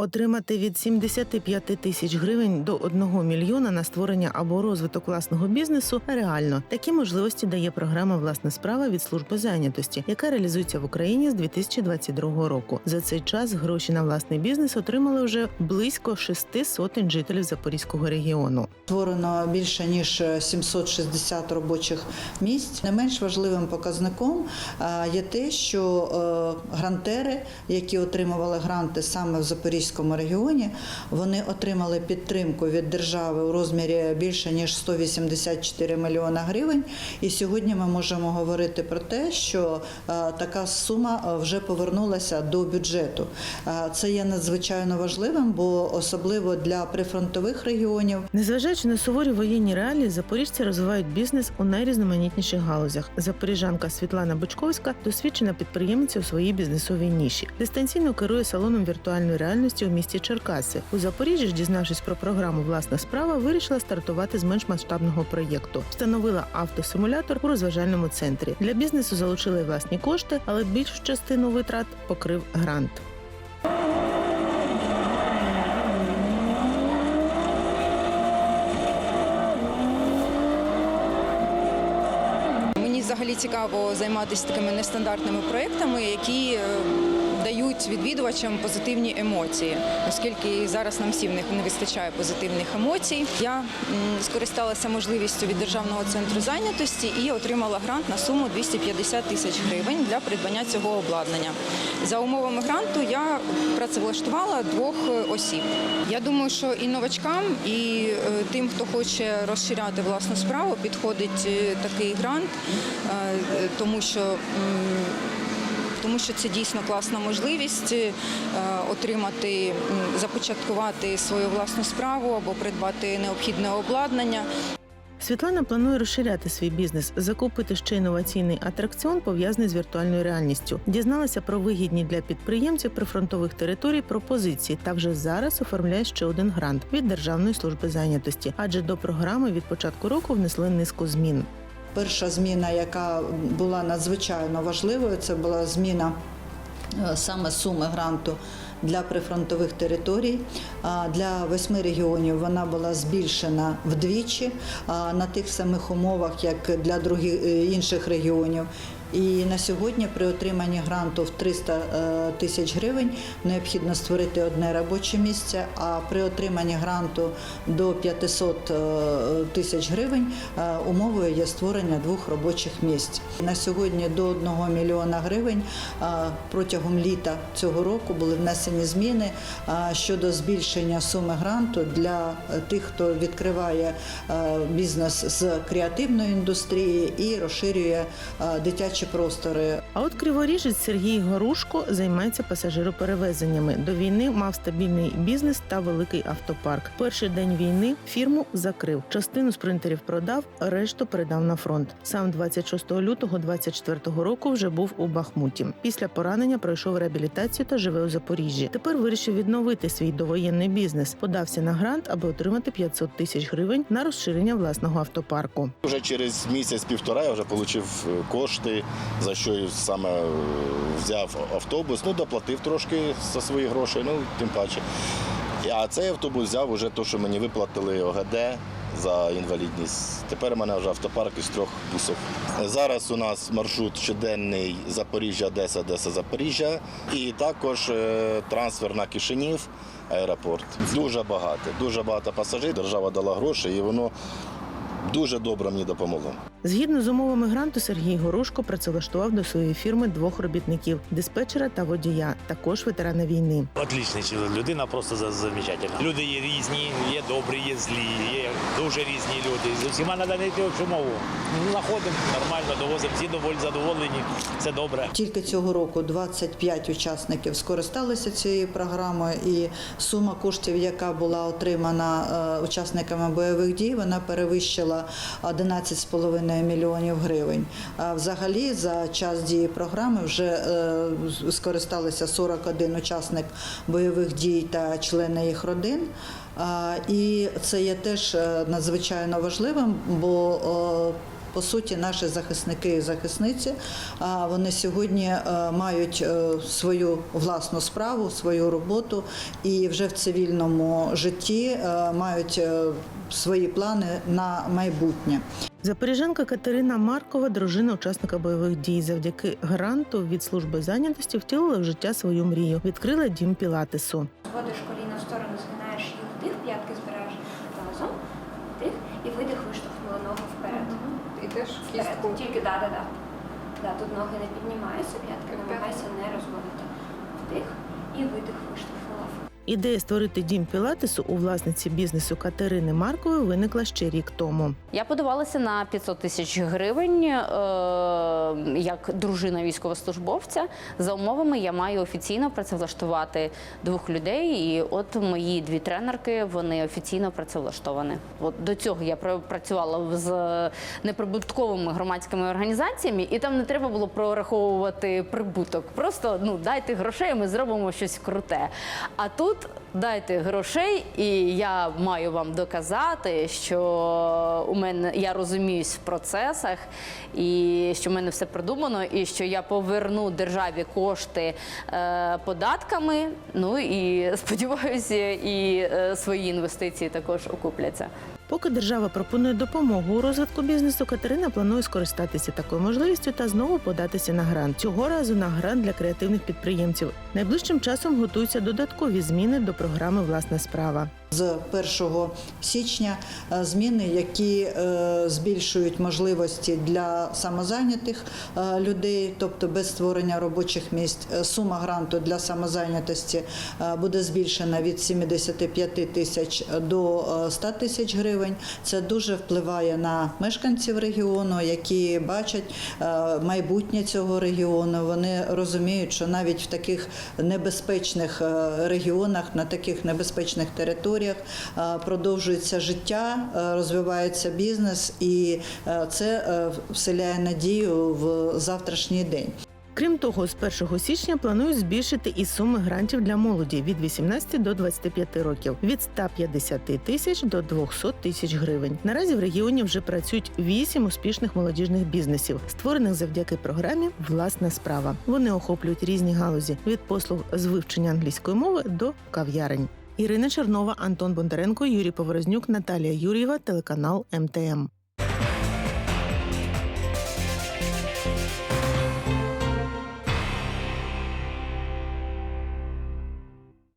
Отримати від 75 тисяч гривень до 1 мільйона на створення або розвиток власного бізнесу реально. Такі можливості дає програма Власна справа від служби зайнятості, яка реалізується в Україні з 2022 року. За цей час гроші на власний бізнес отримали вже близько шести сотень жителів Запорізького регіону. Створено більше ніж 760 робочих місць. Не менш важливим показником є те, що е, грантери, які отримували гранти саме в Запорізькому регіоні, вони отримали підтримку від держави у розмірі більше ніж 184 мільйона гривень. І сьогодні ми можемо говорити про те, що е, така сума е, вже повернулася до бюджету. Е, Це є надзвичайно важливим, бо особливо для прифронтових регіонів Незважаючи на суворі воєнні реалії, запоріжці розвивають бізнес у найрізноманітніших галузях. Запоріжанка Світлана Бочковська досвідчена підприємиця у своїй бізнесовій ніші. Дистанційно керує салоном віртуальної реальності у місті Черкаси. У Запоріжжі, дізнавшись про програму Власна справа, вирішила стартувати з менш масштабного проєкту. Встановила автосимулятор у розважальному центрі. Для бізнесу залучили власні кошти, але більшу частину витрат покрив грант. Мені взагалі цікаво займатися такими нестандартними проектами, які е, дають відвідувачам позитивні емоції, оскільки зараз нам всім не вистачає позитивних емоцій. Я скористалася можливістю від державного центру зайнятості і отримала грант на суму 250 тисяч гривень для придбання цього обладнання. За умовами гранту я працевлаштувала двох е, осіб. Я думаю, що і новачкам, і е, тим, хто хоче розширяти власну справу, підходить е, такий грант, тому що. Тому що це дійсно класна можливість е, отримати, започаткувати свою власну справу або придбати необхідне обладнання. Світлана планує розширяти свій бізнес, закупити ще інноваційний атракціон, пов'язаний з віртуальною реальністю. Дізналася про вигідні для підприємців прифронтових територій пропозиції та вже зараз оформляє ще один грант від Державної служби зайнятості, адже до програми від початку року внесли низку змін. Перша зміна, яка була надзвичайно важливою, це була зміна е, саме суми гранту для прифронтових територій. Для восьми регіонів вона була збільшена вдвічі на тих самих умовах, як для других е, інших регіонів. І на сьогодні при отриманні гранту в 300 е, тисяч гривень необхідно створити одне робоче місце, а при отриманні гранту до 500 е, тисяч гривень е, умовою є створення двох робочих місць. На сьогодні до 1 мільйона гривень протягом літа цього року були внесені зміни щодо збільшення суми гранту для тих, хто відкриває бізнес з креативної індустрії і розширює е, дитячі простори. А от криворіжець Сергій Горушко займається пасажироперевезеннями. До війни мав стабільний бізнес та великий автопарк. Перший день війни фірму закрив. Частину спринтерів продав, решту передав на фронт. Сам 26 лютого 24 року вже був у Бахмуті. Після поранення пройшов реабілітацію та живе у Запоріжжі. Тепер вирішив відновити свій довоєнний бізнес. Подався на грант, аби отримати 500 тисяч гривень на розширення власного автопарку. Вже через місяць-півтора я вже отримав кошти, за що саме е, взяв автобус. Ну, доплатив трошки за свої гроші, ну тим паче. А цей автобус взяв уже те, що мені виплатили ОГД за інвалідність. Тепер у мене вже автопарк із трьох бусів. Зараз у нас маршрут щоденний Запоріжжя, Одеса, Одеса, Запоріжжя. І також е, трансфер на Кишинів, аеропорт. Дуже багато, дуже багато пасажирів. Держава дала гроші і воно дуже добре мені допомогло. Згідно з умовами гранту, Сергій Горушко працевлаштував до своєї фірми двох робітників диспетчера та водія, також ветерана війни. Отлічний людина просто за- замечательна. Люди є різні, є добрі, є злі, є дуже різні люди. З усіма треба знайти общу мову. Ну, Знаходимо нормально, довозимо, всі доволі задоволені, все добре. Тільки цього року 25 учасників скористалися цією програмою, і сума коштів, яка була отримана е, учасниками бойових дій, вона перевищила 11,5 мільйонів гривень. А взагалі за час дії програми вже е, скористалися 41 учасник бойових дій та члени їх родин. І це є теж е, надзвичайно важливим, бо е, по суті наші захисники і захисниці. Вони сьогодні е, мають свою власну справу, свою роботу і вже в цивільному житті мають свої плани на майбутнє. Запоріжанка Катерина Маркова, дружина учасника бойових дій, завдяки гранту від служби зайнятості втілила в життя свою мрію. Відкрила дім пілатесу. Зводиш коліна в сторону, згинаєш їх вдих, п'ятки збираєш разом, вдих і видих виштовхнула ногу вперед. Ідеш в кістку. Тільки да, да, да. Да, тут ноги не піднімаються, п'ятки намагайся не розводити. Вдих і видих виштовхнула. Ідея створити дім пілатесу у власниці бізнесу Катерини Маркової виникла ще рік тому. Я подавалася на 500 тисяч гривень е, як дружина військовослужбовця. За умовами я маю офіційно працевлаштувати двох людей. І от мої дві тренерки вони офіційно працевлаштовані. От до цього я пра- працювала з неприбутковими громадськими організаціями, і там не треба було прораховувати прибуток. Просто ну дайте грошей, ми зробимо щось круте. А тут дайте грошей, і я маю вам доказати, що у мене я розуміюсь в процесах, і що в мене все продумано, і що я поверну державі кошти е, податками. Ну і сподіваюся, і е, свої інвестиції також окупляться. Поки держава пропонує допомогу у розвитку бізнесу, Катерина планує скористатися такою можливістю та знову податися на грант. Цього разу на грант для креативних підприємців. Найближчим часом готуються додаткові зміни до програми Власна справа. З 1 січня е, зміни, які е, збільшують можливості для самозайнятих е, людей, тобто без створення робочих місць, сума гранту для самозайнятості буде збільшена від 75 тисяч до е, 100 тисяч гривень. Це дуже впливає на мешканців регіону, які бачать е, майбутнє цього регіону. Вони розуміють, що навіть в таких небезпечних е, регіонах, на таких небезпечних територіях е, продовжується життя, розвивається бізнес, і це вселяє надію в завтрашній день. Крім того, з 1 січня планують збільшити і суми грантів для молоді від 18 до 25 років від 150 тисяч до 200 тисяч гривень. Наразі в регіоні вже працюють вісім успішних молодіжних бізнесів, створених завдяки програмі Власна справа. Вони охоплюють різні галузі від послуг з вивчення англійської мови до кав'ярень. Ірина Чернова, Антон Бондаренко, Юрій Поворознюк, Наталія Юрієва, телеканал МТМ.